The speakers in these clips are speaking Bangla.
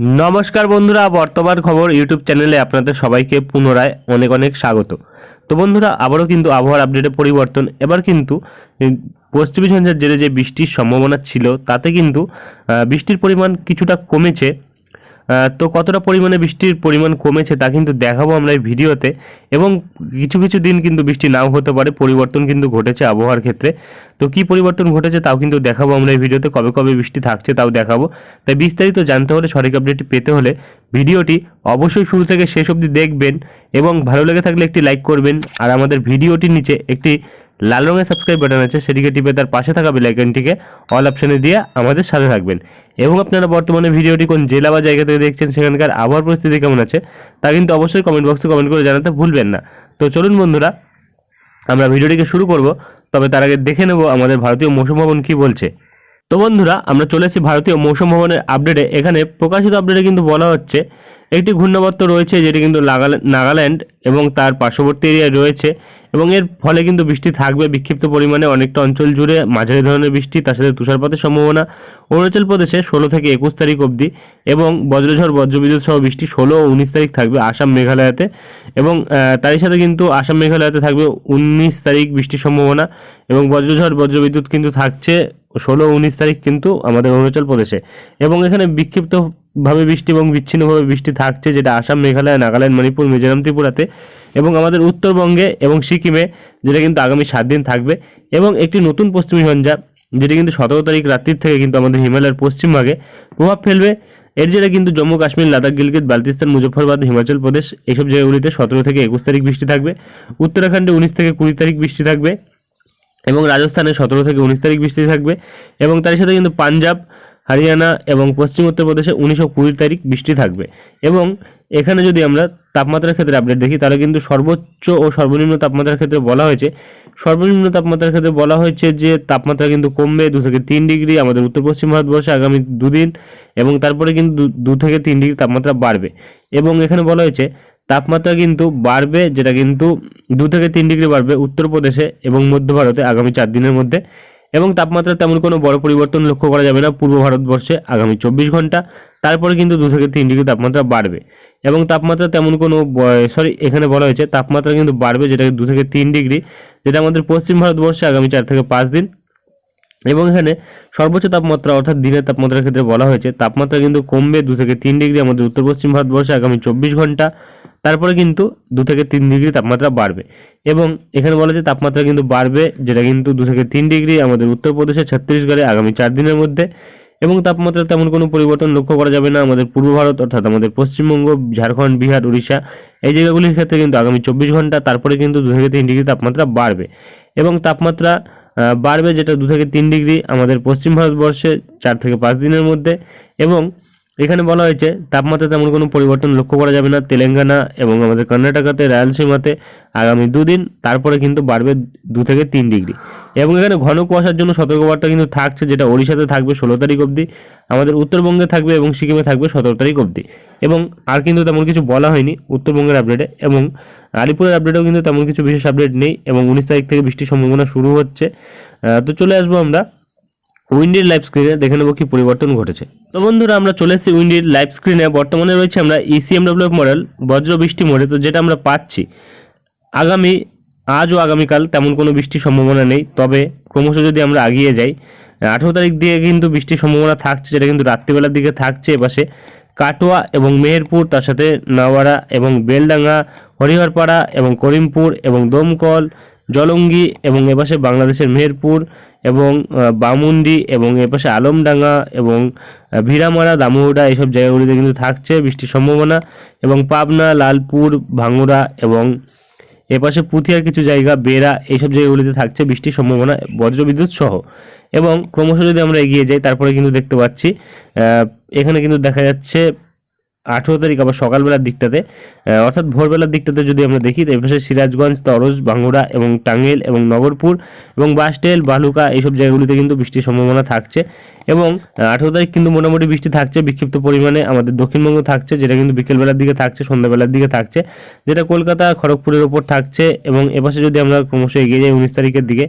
নমস্কার বন্ধুরা, বর্তমান খবর ইউটিউব চ্যানেলে আপনাদের সবাইকে পুনরায় অনেক অনেক স্বাগত। তো বন্ধুরা, আবারও কিন্তু আবহাওয়ার আপডেটে পরিবর্তন। এবার কিন্তু পশ্চিমী ঝঞ্ঝার জেলে যে বৃষ্টির সম্ভাবনা ছিল, তাতে কিন্তু বৃষ্টির পরিমাণ কিছুটা কমেছে। তো কতটা পরিমাণে বৃষ্টির পরিমাণ কমেছে তা কিন্তু দেখাবো আমরা এই ভিডিওতে। এবং কিছু কিছু দিন কিন্তু বৃষ্টি নাও হতে পারে, পরিবর্তন কিন্তু ঘটেছে আবহাওয়ার ক্ষেত্রে। তো কি পরিবর্তন ঘটেছে তাও কিন্তু দেখাবো আমরা এই ভিডিওতে, কবে কবে বৃষ্টি থাকছে তাও দেখাবো। তাই বিস্তারিত জানতে হলে সঠিক আপডেটটি পেতে হলে ভিডিওটি অবশ্যই শুরু থেকে শেষ অবধি দেখবেন এবং ভালো লেগে থাকলে একটি লাইক করবেন। আর আমাদের ভিডিওটির নিচে একটি লাল রঙের সাবস্ক্রাইব বাটন আছে, সেটিকে টিপে তার পাশে থাকা বেলাইকনটিকে অল অপশানে দিয়ে আমাদের সাথে থাকবেন। এবং আপনারা বর্তমানে ভিডিওটি কোন জেলা বা জায়গা থেকে দেখছেন সেখানকার আবহাওয়ার পরিস্থিতি কেমন আছে, তা কিন্তু অবশ্যই কমেন্ট বক্সে কমেন্ট করে জানাতে ভুলবেন না। তো চলুন বন্ধুরা, আমরা ভিডিওটিকে শুরু করব, তবে তার আগে দেখে নেব আমাদের ভারতীয় মৌসুম ভবন কী বলছে। তো বন্ধুরা, আমরা চলে এসেছি ভারতীয় মৌসুম ভবনের আপডেটে এখানে প্রকাশিত আপডেটে কিন্তু বলা হচ্ছে, একটি ঘূর্ণাবর্ত রয়েছে যেটি কিন্তু নাগাল্যান্ড এবং তার পার্শ্ববর্তী এরিয়ায় রয়েছে। এবং এর ফলে কিন্তু বৃষ্টি থাকবে বিক্ষিপ্ত পরিমাণে অনেকটা অঞ্চল জুড়ে মাঝারি ধরনের বৃষ্টি, তার সাথে তুষারপাতের সম্ভাবনা। অরুণাচল প্রদেশে ষোলো থেকে একুশ তারিখ অবধি এবং বজ্রঝড়, বজ্রবিদ্যুৎ সহ বৃষ্টি ষোলো ও উনিশ তারিখ থাকবে আসাম মেঘালয়াতে এবং তারই সাথে কিন্তু আসাম মেঘালয়াতে থাকবে উনিশ তারিখ বৃষ্টির সম্ভাবনা এবং বজ্রঝড়, বজ্রবিদ্যুৎ কিন্তু থাকছে ষোলো উনিশ তারিখ কিন্তু আমাদের অরুণাচল প্রদেশে। এবং এখানে বিক্ষিপ্তভাবে বৃষ্টি এবং বিচ্ছিন্নভাবে বৃষ্টি থাকছে, যেটা আসাম, মেঘালয়, নাগাল্যান্ড, মণিপুর, মিজোরাম, ত্রিপুরাতে এবং আমাদের উত্তরবঙ্গে এবং সিকিমে, যেটা কিন্তু আগামী সাত দিন থাকবে। এবং একটি নতুন পশ্চিমী ঝঞ্ঝা, যেটি কিন্তু সতেরো তারিখ রাত্রির থেকে কিন্তু আমাদের হিমালয়ের পশ্চিমভাগে প্রভাব ফেলবে। এর জেরে কিন্তু জম্মু, কাশ্মীর, লাদাখ, গিলগিত বালতিস্তান মুজফ্ফরবাদ, হিমাচল প্রদেশ এইসব জায়গাগুলিতে সতেরো থেকে একুশ তারিখ বৃষ্টি থাকবে। উত্তরাখণ্ডে উনিশ থেকে কুড়ি তারিখ বৃষ্টি থাকবে এবং রাজস্থানে সতেরো থেকে উনিশ তারিখ বৃষ্টি থাকবে। এবং তার সাথে কিন্তু পাঞ্জাব হরিয়ানা এবং পশ্চিম উত্তরপ্রদেশে উনিশ ও কুড়ি তারিখ বৃষ্টি থাকবে। এবং এখানে যদি আমরা তাপমাত্রার ক্ষেত্রে আপডেট দেখি, তাহলে কিন্তু সর্বোচ্চ ও সর্বনিম্ন তাপমাত্রার ক্ষেত্রে বলা হয়েছে। সর্বনিম্ন তাপমাত্রার ক্ষেত্রে বলা হয়েছে যে, তাপমাত্রা কিন্তু কমবে দু থেকে তিন ডিগ্রি আমাদের উত্তর পশ্চিম ভারতবর্ষে আগামী দুদিন এবং তারপরে কিন্তু দু থেকে তিন ডিগ্রি তাপমাত্রা বাড়বে। এবং এখানে বলা হয়েছে, তাপমাত্রা কিন্তু বাড়বে, যেটা কিন্তু দু থেকে তিন ডিগ্রি বাড়বে উত্তরপ্রদেশে এবং মধ্য ভারতে আগামী চার দিনের মধ্যে। এবং তাপমাত্রা তেমন কোনো বড় পরিবর্তন লক্ষ্য করা যাবে না পূর্ব ভারতবর্ষে আগামী চব্বিশ ঘণ্টা। তারপরে কিন্তু দু থেকে তিন ডিগ্রি তাপমাত্রা বাড়বে। এবং তাপমাত্রা তেমন কোনো সরি এখানে বলা হয়েছে তাপমাত্রা কিন্তু বাড়বে যেটা দু থেকে তিন ডিগ্রি, যেটা আমাদের পশ্চিম ভারতবর্ষে আগামী চার থেকে পাঁচ দিন। এবং এখানে সর্বোচ্চ তাপমাত্রা অর্থাৎ দিনের তাপমাত্রার ক্ষেত্রে বলা হয়েছে, তাপমাত্রা কিন্তু কমবে দু থেকে তিন ডিগ্রি আমাদের উত্তর পশ্চিম ভারতবর্ষে আগামী চব্বিশ ঘণ্টা। তারপরে কিন্তু দু থেকে তিন ডিগ্রি তাপমাত্রা বাড়বে। এবং এখানে বলা যে তাপমাত্রা কিন্তু বাড়বে, যেটা কিন্তু দু থেকে তিন ডিগ্রি আমাদের উত্তরপ্রদেশে ছত্তিশগড়ে আগামী চার দিনের মধ্যে। এবং তাপমাত্রা তেমন কোনো পরিবর্তন লক্ষ্য করা যাবে না। আমাদের পূর্ব ভারত অর্থাৎ আমাদের পশ্চিমবঙ্গ, ঝাড়খণ্ড, বিহার, উড়িষ্যা, এই জায়গাগুলির ক্ষেত্রে কিন্তু আগামী চব্বিশ ঘণ্টা তারপরে কিন্তু দু থেকে তিন ডিগ্রি তাপমাত্রা বাড়বে। এবং তাপমাত্রা বাড়বে যেটা দু থেকে তিন ডিগ্রি আমাদের পশ্চিম ভারতবর্ষে চার থেকে পাঁচ দিনের মধ্যে। এবং এখানে বলা হয়েছে, তাপমাত্রা তেমন কোনো পরিবর্তন লক্ষ্য করা যাবে না তেলেঙ্গানা এবং আমাদের কর্ণাটকাতে, রায়লসীমাতে আগামী দুদিন, তারপরে কিন্তু বাড়বে দু থেকে তিন ডিগ্রি। এবং এখানে ঘন কুয়াশার জন্য সতর্কবার্তা কিন্তু থাকছে, যেটা ওড়িশাতে থাকবে ষোলো তারিখ অবধি, আমাদের উত্তরবঙ্গে থাকবে এবং সিকিমে থাকবে সতেরো তারিখ অবধি। এবং আর কিন্তু তেমন কিছু বলা হয়নি উত্তরবঙ্গের আপডেটে এবং আলিপুরের আপডেটেও কিন্তু তেমন কিছু বিশেষ আপডেট নেই, এবং উনিশ তারিখ থেকে বৃষ্টির সম্ভাবনা শুরু হচ্ছে। তো চলে আসব আমরা উইন্ডির লাইভ স্ক্রিনে দেখে নেব কি পরিবর্তন ঘটেছে। তো বন্ধুরা, আমরা চলে এসেছি উইন্ডির লাইভ স্ক্রিনে বর্তমানে রয়েছে আমরা E ইসিএমডব্লিউ মডেল বজ্র বৃষ্টি মোডে তো যেটা আমরা পাচ্ছি, আগামী আজ ও আগামীকাল তেমন কোনো বৃষ্টির সম্ভাবনা নেই। তবে ক্রমশ যদি আমরা এগিয়ে যাই, আঠেরো তারিখ দিয়ে কিন্তু বৃষ্টির সম্ভাবনা থাকছে, যেটা কিন্তু রাত্রিবেলার দিকে থাকছে এপাশে। কাটোয়া এবং মেহেরপুর, তার সাথে নাওয়ারা এবং বেলডাঙ্গা, হরিহরপাড়া এবং করিমপুর এবং দমকল, জলঙ্গি এবং এপাশে বাংলাদেশের মেহেরপুর এবং বামুন্ডি এবং এপাশে আলমডাঙ্গা এবং ভিড়ামারা দামোহডা এইসব জায়গাগুলিতে কিন্তু থাকছে বৃষ্টির সম্ভাবনা এবং পাবনা, লালপুর ভাঙুরা এবং এপাশে পুথিয়ার কিছু জায়গা, বেড়া এইসব জায়গাগুলিতে থাকছে বৃষ্টির সম্ভাবনা, বজ্রবিদ্যুৎ সহ। এবং ক্রমশ যদি আমরা এগিয়ে যাই, তারপরে কিন্তু দেখতে পাচ্ছি এখানে কিন্তু দেখা যাচ্ছে আঠেরো তারিখ আবার সকালবেলার দিকটাতে অর্থাৎ ভোরবেলার দিকটাতে যদি আমরা দেখি এপাশে সিরাজগঞ্জ তরজ ভাঙ্গুড়া এবং টাঙ্গেল এবং নগরপুর এবং বাসটেল, বালুকা এইসব জায়গাগুলিতে কিন্তু বৃষ্টির সম্ভাবনা থাকছে এবং আঠেরো তারিখ কিন্তু মোটামুটি বৃষ্টি থাকছে, বিক্ষিপ্ত পরিমাণে আমাদের দক্ষিণবঙ্গ থাকছে, যেটা কিন্তু বিকেলবেলার দিকে থাকছে, সন্ধ্যাবেলার দিকে থাকছে, যেটা কলকাতা, খড়গপুরের ওপর থাকছে এবং এপাশে যদি আমরা ক্রমশ এগিয়ে যাই উনিশ তারিখের দিকে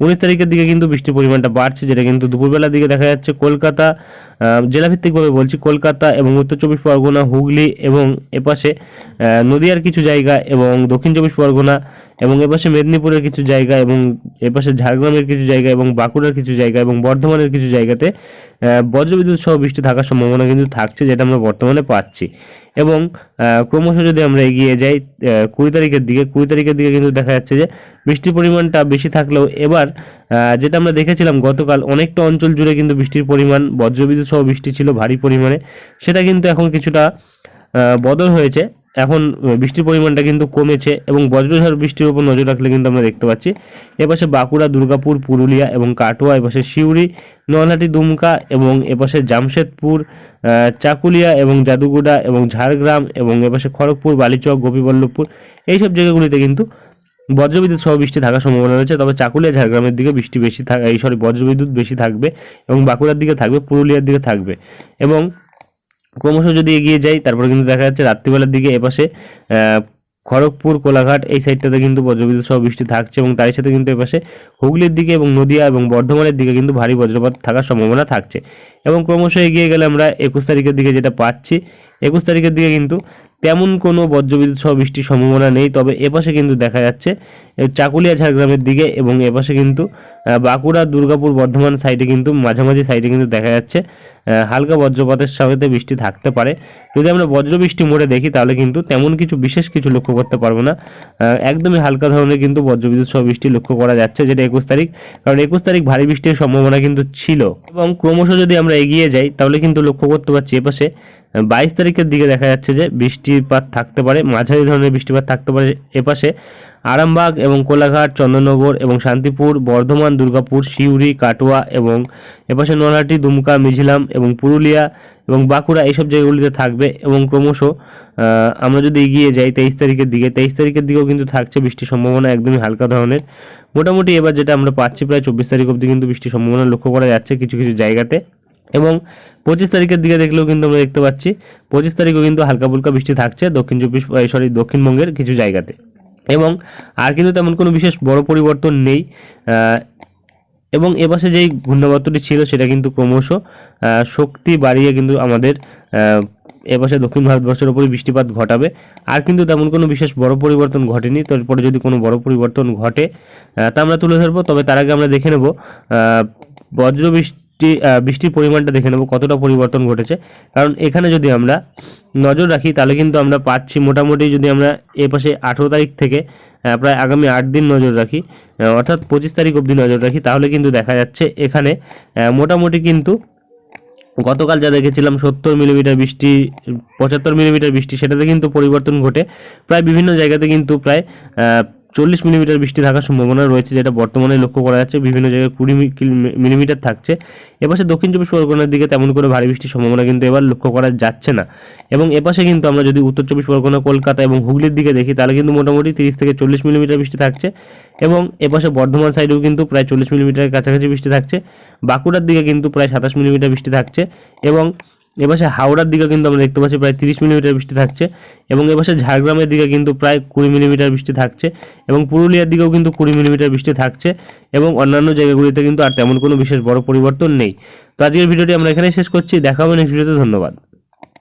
উনিশ তারিখের দিকে কিন্তু বৃষ্টির পরিমাণটা বাড়ছে, যেটা কিন্তু দুপুরবেলার দিকে দেখা যাচ্ছে কলকাতা জেলাভিত্তিকভাবে বলছি কলকাতা এবং উত্তর চব্বিশ পরগনা, হুগলি এবং এপাশে নদিয়ার কিছু জায়গা এবং দক্ষিণ চব্বিশ পরগনা এবং এপাশে মেদিনীপুরের কিছু জায়গা এবং এপাশে ঝাড়গ্রামের কিছু জায়গা এবং বাঁকুড়ার কিছু জায়গা এবং বর্ধমানের কিছু জায়গাতে বজ্রবিদ্যুৎ সহ বৃষ্টি থাকার সম্ভাবনা কিন্তু থাকছে যেটা আমরা বর্তমানে পাচ্ছি। এবং ক্রমশ যদি আমরা এগিয়ে যাই কুড়ি তারিখের দিকে, কুড়ি তারিখের দিকে কিন্তু দেখা যাচ্ছে যে বৃষ্টির পরিমাণটা বেশি থাকলেও এবার যেটা আমরা দেখেছিলাম গতকাল অনেকটা অঞ্চল জুড়ে কিন্তু বৃষ্টির পরিমাণ, বজ্রবিদ্যুৎ সহ বৃষ্টি ছিল ভারী পরিমাণে। সেটা কিন্তু এখন কিছুটা বদল হয়েছে। এখন বৃষ্টির পরিমাণটা কিন্তু কমেছে এবং বজ্রঝড় বৃষ্টির উপর নজর রাখলে কিন্তু আমরা দেখতে পাচ্ছি। এপাশে বাঁকুড়া, দুর্গাপুর, পুরুলিয়া এবং কাটোয়া, এপাশে সিউড়ি, নলহাটি, দুমকা এবং এপাশে জামশেদপুর চাকুলিয়া এবং জাদুগুড়া এবং ঝাড়গ্রাম এবং এপাশে খড়গপুর, বালিচক, গোপীবল্লভপুর, এইসব জায়গাগুলিতে কিন্তু বজ্রবিদ্যুৎ সহ বৃষ্টি থাকার সম্ভাবনা রয়েছে। তবে চাকুলিয়া, ঝাড়গ্রামের দিকে বৃষ্টি বেশি থাক, এই সরি বজ্রবিদ্যুৎ বেশি থাকবে এবং বাঁকুড়ার দিকে থাকবে, পুরুলিয়ার দিকে থাকবে এবং ক্রমশ যদি এগিয়ে যাই, তারপরে কিন্তু দেখা যাচ্ছে রাত্রিবেলার দিকে এপাশে খড়গপুর, কোলাঘাট, এই সাইডটাতে কিন্তু বজ্রবিদ্যুৎ সহ বৃষ্টি থাকছে এবং তার সাথে কিন্তু এপাশে হুগলির দিকে এবং নদিয়া এবং বর্ধমানের দিকে কিন্তু ভারী বজ্রপাত থাকার সম্ভাবনা থাকছে। এবং ক্রমশ এগিয়ে গেলে আমরা একুশ তারিখের দিকে যেটা পাচ্ছি, একুশ তারিখের দিকে কিন্তু তেমন কোনো বজ্রবিদ্যুৎ সহ বৃষ্টির সম্ভাবনা নেই, তবে এপাশে কিন্তু দেখা যাচ্ছে চাকুলিয়া ঝাড়গ্রামের দিকে এবং এপাশে কিন্তু বাঁকুড়া, দুর্গাপুর, বর্ধমান সাইডে কিন্তু, মাঝামাঝি সাইডে কিন্তু দেখা যাচ্ছে হালকা বজ্রপাতের সাথে বৃষ্টি থাকতে পারে। যদি আমরা বজ্র বৃষ্টি মোড়ে দেখি, তাহলে কিন্তু তেমন কিছু, বিশেষ কিছু লক্ষ্য করতে পারব না। একদমই হালকা ধরনের কিন্তু বজ্রবিদ্যুৎ সহ বৃষ্টি লক্ষ্য করা যাচ্ছে যেটা একুশ তারিখ, কারণ একুশ তারিখ ভারী বৃষ্টির সম্ভাবনা কিন্তু ছিল। এবং ক্রমশ যদি আমরা এগিয়ে যাই, তাহলে কিন্তু লক্ষ্য করতে পারছি এপাশে বাইশ তারিখের দিকে দেখা যাচ্ছে যে বৃষ্টিপাত থাকতে পারে, মাঝারি ধরনের বৃষ্টিপাত থাকতে পারে এপাশে। আরামবাগ এবং কোলাঘাট, চন্দননগর এবং শান্তিপুর, বর্ধমান, দুর্গাপুর, সিউড়ি, কাটোয়া এবং এপাশে নলহাটি, দুমকা মিঝিলাম এবং পুরুলিয়া এবং বাঁকুড়া এইসব জায়গাগুলিতে থাকবে এবং ক্রমশ আমরা যদি এগিয়ে যাই তেইশ তারিখের দিকে, তেইশ তারিখের দিকেও কিন্তু থাকছে বৃষ্টির সম্ভাবনা একদমই হালকা ধরনের। মোটামুটি এবার যেটা আমরা পাচ্ছি প্রায় চব্বিশ তারিখ অবধি কিন্তু বৃষ্টির সম্ভাবনা লক্ষ্য করা যাচ্ছে কিছু কিছু জায়গাতে এবং পঁচিশ তারিখের দিকে দেখলেও কিন্তু আমরা দেখতে পাচ্ছি, পঁচিশ তারিখও কিন্তু হালকা ফুলকা বৃষ্টি থাকছে দক্ষিণ চব্বিশ সরি দক্ষিণবঙ্গের কিছু জায়গাতে। এবং আর কিন্তু তেমন কোনো বিশেষ বড় পরিবর্তন নেই এবং এপাশে যেই ঘূর্ণাবর্তটি ছিল সেটা কিন্তু ক্রমশ শক্তি বাড়িয়ে কিন্তু আমাদের এপাশে দক্ষিণ ভারতবর্ষের উপরে বৃষ্টিপাত ঘটাবে। আর কিন্তু তেমন কোনো বিশেষ বড় পরিবর্তন ঘটেনি তারপরে যদি কোনো বড় পরিবর্তন ঘটে তা আমরা তুলে ধরবো তবে তার আগে আমরা দেখে নেব আহ, বজ্র বৃষ্টি বৃষ্টির পরিমাণটা দেখে নেব, কতটা পরিবর্তন ঘটেছে। কারণ এখানে যদি আমরা নজর রাখি, তাহলে কিন্তু আমরা পাচ্ছি মোটামুটি যদি আমরা এ পাশে আঠেরো তারিখ থেকে প্রায় আগামী আট দিন নজর রাখি অর্থাৎ পঁচিশ তারিখ অবধি নজর রাখি, তাহলে কিন্তু দেখা যাচ্ছে এখানে মোটামুটি কিন্তু গতকাল যা দেখেছিলাম, সত্তর মিলিমিটার বৃষ্টি, পঁচাত্তর মিলিমিটার বৃষ্টি, সেটাতে কিন্তু পরিবর্তন ঘটে। প্রায় বিভিন্ন জায়গাতে কিন্তু প্রায় চল্লিশ মিলিমিটার বৃষ্টি থাকার সম্ভাবনা রয়েছে, যেটা বর্তমানে লক্ষ্য করা যাচ্ছে। বিভিন্ন জায়গায় কুড়ি মিলিমিটার থাকছে। এপাশে দক্ষিণ চব্বিশ পরগনার দিকে তেমন করে ভারী বৃষ্টির সম্ভাবনা কিন্তু এবার লক্ষ্য করা যাচ্ছে না। এবং এপাশে কিন্তু আমরা যদি উত্তর চব্বিশ পরগনা, কলকাতা এবং হুগলির দিকে দেখি, তাহলে কিন্তু মোটামুটি তিরিশ থেকে চল্লিশ মিলিমিটার বৃষ্টি থাকছে। এবং এপাশে বর্ধমান সাইডেও কিন্তু প্রায় চল্লিশ মিলিমিটারের কাছাকাছি বৃষ্টি থাকছে। বাঁকুড়ার দিকে কিন্তু প্রায় সাতাশ মিলিমিটার বৃষ্টি থাকছে। এবং এপাশে হাওড়ার দিকে কিন্তু আমরা দেখতে পাচ্ছি প্রায় তিরিশ মিলিমিটার বৃষ্টি থাকছে এবং এপাশে ঝাড়গ্রামের দিকে কিন্তু প্রায় কুড়ি মিলিমিটার বৃষ্টি থাকছে এবং পুরুলিয়ার দিকেও কিন্তু কুড়ি মিলিমিটার বৃষ্টি থাকছে এবং অন্যান্য জায়গাগুলিতে কিন্তু আর তেমন কোনো বিশেষ বড় পরিবর্তন নেই। তো আজকের ভিডিওটি আমরা এখানেই শেষ করছি। দেখা হবে নেক্সট ভিডিওতে ধন্যবাদ।